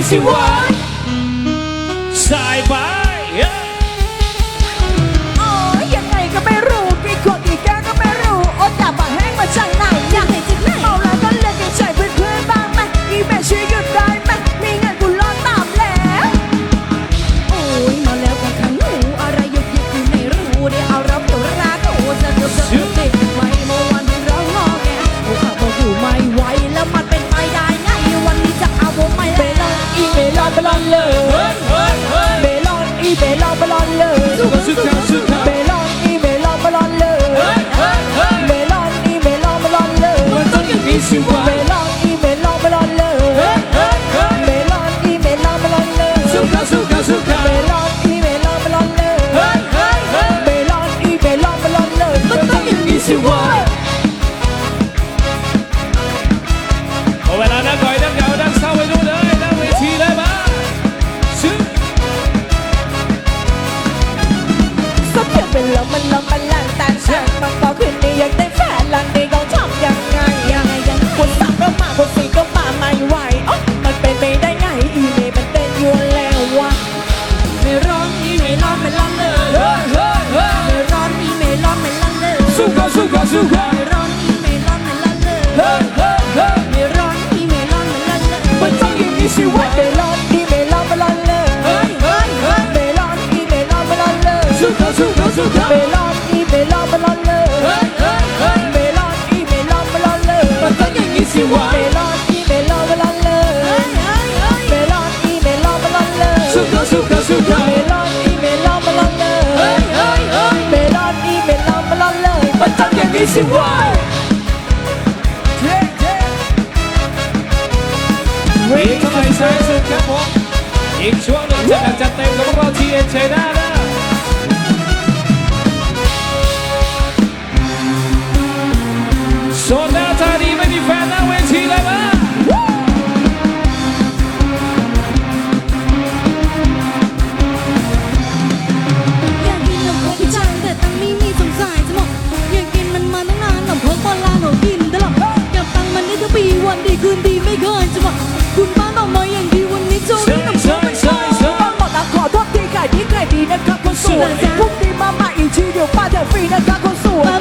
Easy วีทงไมใช้สุดครับผมอีกช่วงหนึ่งจะหนักจเต็มกับพวกเราทีเอ็นเชน่านะ วยพรุ่งนี้มาใหม่อีกทีเดี๋ยวป้าแถมฟรีนะคะคนสวย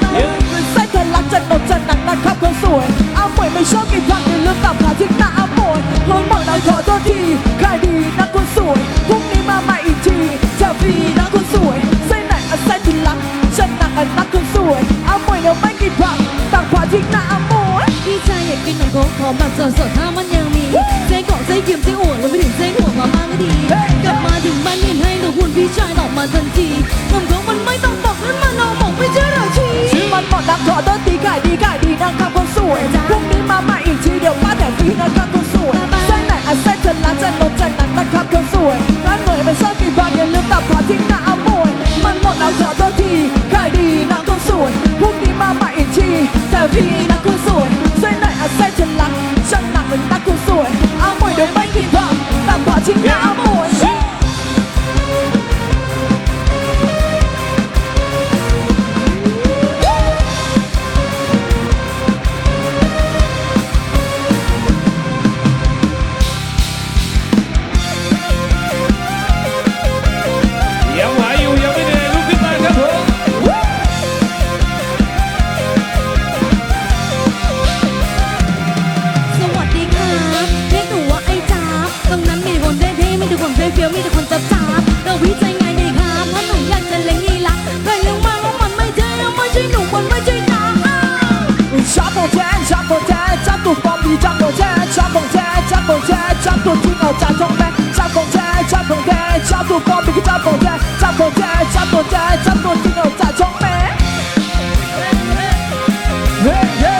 เส้เทะลักจะหนดจะหนักนะครับคนสวยอาป่วยไม่ชอบกินผักอย่าลืมตับขาที่หน้าอาป่วยร้อนบอกนายขอโทษทีใครดีนะคนสวยพรุ่งนี้มาใหม่อีกทีแถมฟรีนะคนสวยเส้นไหนอันเส้นที่ลักจะหนักอันนักคนสวยอาป่วยเดี๋ยไม่กินผักตับขาที่หน้าอาป่วยพี่ชายอยากกินนมโค้งขอมแบบสด ใจนออกมาทันทีนมของมันไม่ต้องบอกนั้นมันเอาบอกไม่เจอเราทีซื้อมันบอดนัำถอดต้นตีกายดีกายดีนางคำคนสวยพรุ่งนี้มาใหม่อีกทีเดี๋ยวป้าแต่ฟรีนางคำ จับตัวบอลไปก็จับตัวแดงจับตัวแดงจับตัวแดงจับตัวจริงเอาจากช่องแม่เฮ้เฮ้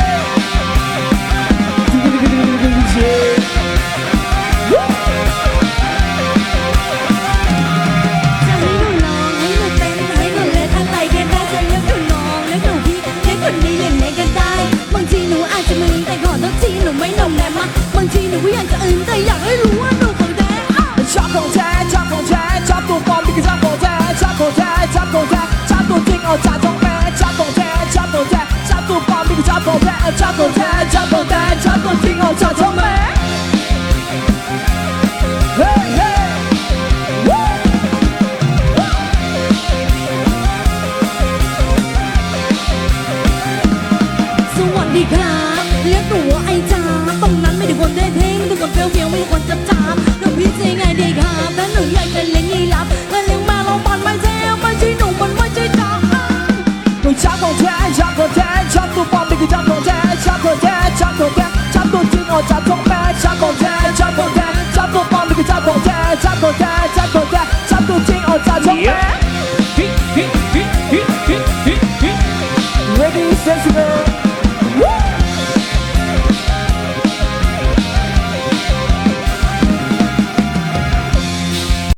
บางทีหนูอาจจะมึนแต่ขอนทษทีหนูไม่นมแม่มาบางทีหนูก็อยากจะอึนแต่อยาก มีคนจะถามหนูพี่จะไงดีครับถ้าหนูอยากเป็นเลี้ยงยีรับถ้าเลี้ยงแมวมันไม่ใช่ไม่ใช่หนูมันไม่ใช่จังหนูชักของแท้ชับของแท้ชับตัวปลอมนี่คือชักของแท้ชับของแท้ชับของแท้ชับตัวจริงออกจากท้องแม่ชับของแท้ชับของแท้ชับตัวปลอมนี่คือชักของแท้ชับของแท้